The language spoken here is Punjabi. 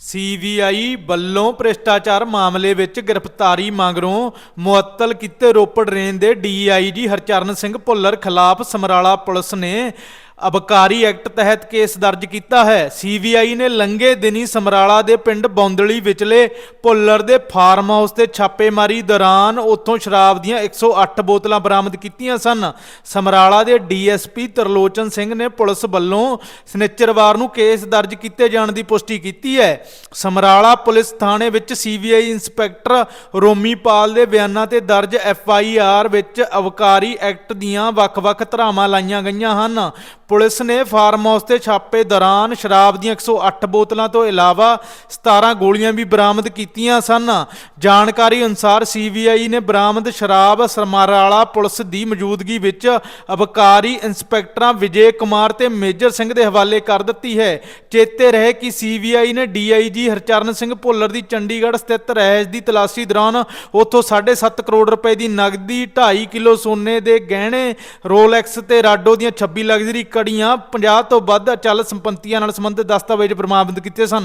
ਸੀਬੀਆਈ ਵੱਲੋਂ ਭ੍ਰਿਸ਼ਟਾਚਾਰ ਮਾਮਲੇ ਵਿੱਚ ਗ੍ਰਿਫਤਾਰੀ ਮੰਗਰੋਂ ਮੁਅੱਤਲ ਕੀਤੇ ਰੋਪੜ ਰੇਂਜ ਦੇ ਡੀਆਈਜੀ ਹਰਚਰਨ ਸਿੰਘ ਭੁੱਲਰ ਖਿਲਾਫ ਸਮਰਾਲਾ ਪੁਲਿਸ ਨੇ ਅਬਕਾਰੀ ਐਕਟ ਤਹਿਤ ਕੇਸ ਦਰਜ ਕੀਤਾ ਹੈ। ਸੀਬੀਆਈ ਨੇ ਲੰਗੇ ਦਿਨੀ ਸਮਰਾਲਾ ਦੇ ਪਿੰਡ ਬੌਂਦਲੀ ਵਿਚਲੇ ਭੁੱਲਰ ਦੇ ਫਾਰਮ ਹਾਊਸ ਤੇ ਛਾਪੇਮਾਰੀ ਦੌਰਾਨ ਉੱਥੋਂ ਸ਼ਰਾਬ ਦੀਆਂ 108 ਬੋਤਲਾਂ ਬਰਾਮਦ ਕੀਤੀਆਂ ਸਨ। ਸਮਰਾਲਾ ਦੇ ਡੀਐਸਪੀ ਤਰਲੋਚਨ ਸਿੰਘ ਨੇ ਪੁਲਿਸ ਵੱਲੋਂ ਸਨਿਚਰਵਾਰ ਨੂੰ ਕੇਸ ਦਰਜ ਕੀਤੇ ਜਾਣ ਦੀ ਪੁਸ਼ਟੀ ਕੀਤੀ ਹੈ। ਸਮਰਾਲਾ ਪੁਲਿਸ ਥਾਣੇ ਵਿੱਚ ਸੀਬੀਆਈ ਇੰਸਪੈਕਟਰ ਰੋਮੀਪਾਲ ਦੇ ਬਿਆਨਾਂ ਤੇ ਦਰਜ ਐਫਆਈਆਰ ਵਿੱਚ ਅਬਕਾਰੀ ਐਕਟ ਦੀਆਂ ਵੱਖ-ਵੱਖ ਧਾਰਾਵਾਂ ਲਾਈਆਂ ਗਈਆਂ ਹਨ। ਪੁਲਿਸ ਨੇ ਫਾਰਮ ਹਾਊਸ ਤੇ ਛਾਪੇ ਦੌਰਾਨ ਸ਼ਰਾਬ ਦੀਆਂ 108 ਬੋਤਲਾਂ ਤੋਂ ਇਲਾਵਾ 17 ਗੋਲੀਆਂ ਵੀ ਬਰਾਮਦ ਕੀਤੀਆਂ ਸਨ। ਜਾਣਕਾਰੀ ਅਨੁਸਾਰ ਸੀਬੀਆਈ ਨੇ ਬਰਾਮਦ ਸ਼ਰਾਬ ਸਰਮਾਰਾਲਾ ਪੁਲਿਸ ਦੀ ਮੌਜੂਦਗੀ ਵਿੱਚ ਅਬਕਾਰੀ ਇੰਸਪੈਕਟਰਾਂ ਵਿਜੇ ਕੁਮਾਰ ਤੇ ਮੇਜਰ ਸਿੰਘ ਦੇ ਹਵਾਲੇ ਕਰ ਦਿੱਤੀ ਹੈ। ਚੇਤੇ ਰਹੇ ਕਿ ਸੀਬੀਆਈ ਨੇ ਡੀਆਈਜੀ ਹਰਚਰਨ ਸਿੰਘ ਭੁੱਲਰ ਦੀ ਚੰਡੀਗੜ੍ਹ ਸਥਿਤ ਰਹਿਸ਼ ਦੀ ਤਲਾਸ਼ੀ ਦੌਰਾਨ ਉੱਥੋਂ 7.5 ਕਰੋੜ ਰੁਪਏ ਦੀ ਨਗਦੀ 2.5 ਕਿਲੋ ਸੋਨੇ ਦੇ ਗਹਿਣੇ, ਰੋਲੈਕਸ ਤੇ ਰਾਡੋ ਦੀਆਂ 26 ਲਗਜ਼ਰੀ ਕੜੀਆਂ 50 ਤੋਂ ਵੱਧ ਅਚਲ ਸੰਪਤੀਆਂ ਨਾਲ ਸੰਬੰਧਿਤ ਦਸਤਾਵੇਜ਼ ਬਰਾਮਦ ਕੀਤੇ ਸਨ।